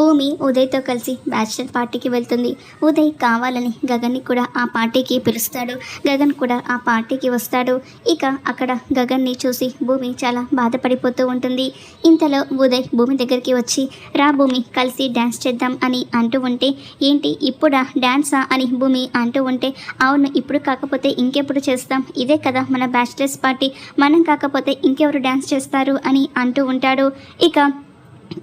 భూమి ఉదయ్తో కలిసి బ్యాచిలర్ పార్టీకి వెళ్తుంది. ఉదయ్ కావాలని గగన్ని కూడా ఆ పార్టీకి పిలుస్తాడు. గగన్ కూడా ఆ పార్టీకి వస్తాడు. ఇక అక్కడ గగన్ని చూసి భూమి చాలా బాధపడిపోతూ ఉంటుంది. ఇంతలో ఉదయ్ భూమి దగ్గరికి వచ్చి రా భూమి కలిసి డ్యాన్స్ చేద్దాం అని అంటూ ఉంటే ఏంటి ఇప్పుడా డ్యాన్సా అని భూమి అంటూ ఉంటే అవును ఇప్పుడు కాకపోతే ఇంకెప్పుడు చేస్తాం? ఇదే కదా మన బ్యాచిలర్స్ పార్టీ. మనం కాకపోతే ఇంకెవరు డ్యాన్స్ చేస్తారు అని అంటూ ఉంటాడు. ఇక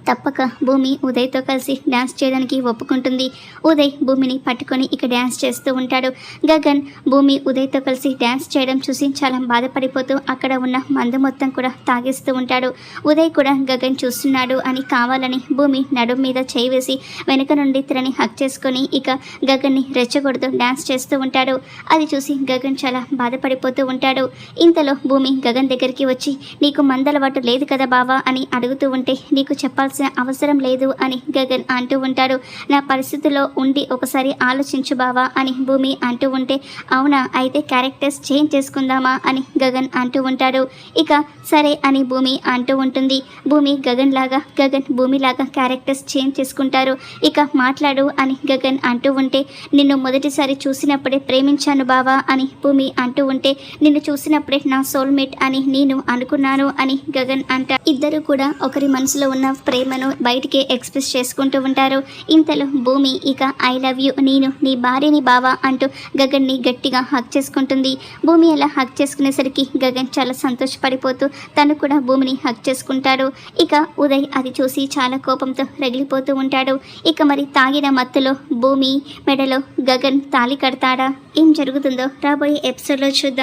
తప్పక భూమి ఉదయ్తో కలిసి డ్యాన్స్ చేయడానికి ఒప్పుకుంటుంది. ఉదయ్ భూమిని పట్టుకొని ఇక డ్యాన్స్ చేస్తూ ఉంటాడు. గగన్ భూమి ఉదయ్తో కలిసి డ్యాన్స్ చేయడం చూసి చాలా బాధపడిపోతూ అక్కడ ఉన్న మందు మొత్తం కూడా తాగేస్తూ ఉంటాడు. ఉదయ్ కూడా గగన్ చూస్తున్నాడు అని కావాలని భూమి నడుం మీద చేయి వేసి వెనుక నుండి తిరని హక్ చేసుకొని ఇక గగన్ని రెచ్చగొడుతూ డ్యాన్స్ చేస్తూ ఉంటాడు. అది చూసి గగన్ చాలా బాధపడిపోతూ ఉంటాడు. ఇంతలో భూమి గగన్ దగ్గరికి వచ్చి నీకు మందలవాటు లేదు కదా బావా? అని అడుగుతూ ఉంటే నీకు చెప్ప చెప్పాల్సిన అవసరం లేదు అని గగన్ అంటూ ఉంటాడు. నా పరిస్థితిలో ఉండి ఒకసారి ఆలోచించు బావా అని భూమి అంటూ ఉంటే అవునా? అయితే క్యారెక్టర్స్ చేంజ్ చేసుకుందామా అని గగన్ అంటూ ఉంటాడు. ఇక సరే అని భూమి అంటూ ఉంటుంది. భూమి గగన్ లాగా గగన్ భూమి లాగా క్యారెక్టర్స్ చేంజ్ చేసుకుంటారు. ఇక మాట్లాడు అని గగన్ అంటూ ఉంటే నిన్ను మొదటిసారి చూసినప్పుడే ప్రేమించాను బావా అని భూమి అంటూ ఉంటే నిన్ను చూసినప్పుడే నా సోల్మేట్ అని నేను అనుకున్నాను అని గగన్ అంట ఇద్దరు కూడా ఒకరి మనసులో ఉన్న ప్రేమను బయటికి ఎక్స్ప్రెస్ చేసుకుంటూ ఉంటారు. ఇంతలో భూమి ఇక ఐ లవ్ యూ నేను నీ భార్యని బావా అంటూ గగన్ని గట్టిగా హక్ చేసుకుంటుంది. భూమి అలా హక్ చేసుకునేసరికి గగన్ చాలా సంతోషపడిపోతూ తను కూడా భూమిని హక్ చేసుకుంటాడు. ఇక ఉదయ్ అది చూసి చాలా కోపంతో రగిలిపోతూ ఉంటాడు. ఇక మరి తాగిన మత్తులో భూమి మెడలో గగన్ తాళి కడతాడా? ఏం జరుగుతుందో రాబోయే ఎపిసోడ్లో చూద్దాం.